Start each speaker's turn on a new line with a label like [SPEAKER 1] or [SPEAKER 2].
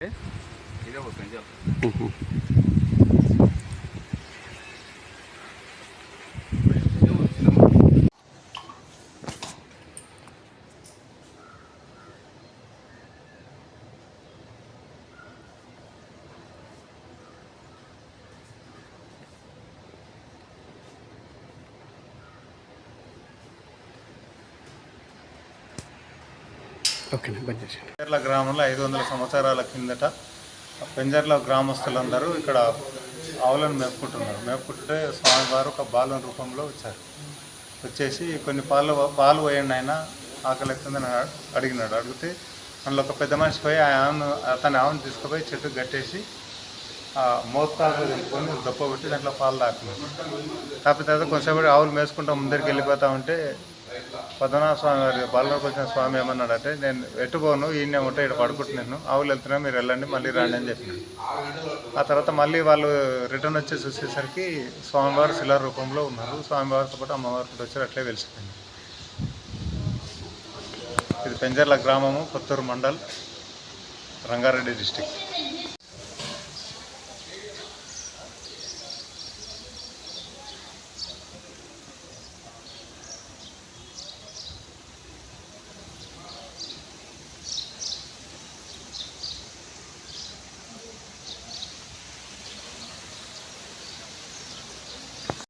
[SPEAKER 1] ఇదే ఒక పెంచాలి
[SPEAKER 2] ఓకేనా బంద్
[SPEAKER 3] పెంజర్ల గ్రామంలో ఐదు వందల సంవత్సరాల కిందట పెంజర్ల గ్రామస్తులందరూ ఇక్కడ ఆవులను మేపుకుంటున్నారు. మేపుకుంటుంటే స్వామివారు ఒక బాలుని రూపంలో వచ్చారు. వచ్చేసి కొన్ని పాలు పాలు పోయండి ఆయన ఆకలి ఎత్తుందని అడిగినాడు. అడిగితే అందులో ఒక పెద్ద మనిషి పోయి ఆ అతని ఆవును తీసుకుపోయి చెట్టు కట్టేసి ఆ మోతాదు తెలుపుకొని దొప్ప దాంట్లో పాలు తాకున్నాడు కాకపోతే తర్వాత కొంచెంసేపు ఆవులు మేసుకుంటూ ముందరికి వెళ్ళిపోతా ఉంటే పద్మనాభ స్వామి వారి బాలలోకి వచ్చిన స్వామి ఏమన్నాడంటే నేను ఎట్టుపోను ఈయన ఉంటే ఇక్కడ పడుకుంటున్నాను ఆవులు వెళ్తున్నా మీరు వెళ్ళండి మళ్ళీ రండి అని చెప్పినాడు. ఆ తర్వాత మళ్ళీ వాళ్ళు రిటర్న్ వచ్చి చూసేసరికి స్వామివారు శిలా రూపంలో ఉన్నారు. స్వామివారితో పాటు అమ్మవారి కూడా వచ్చారు అట్లే వెలిసిపోయింది. ఇది పెంజర్ల గ్రామము కొత్తూరు మండల్ రంగారెడ్డి డిస్టిక్.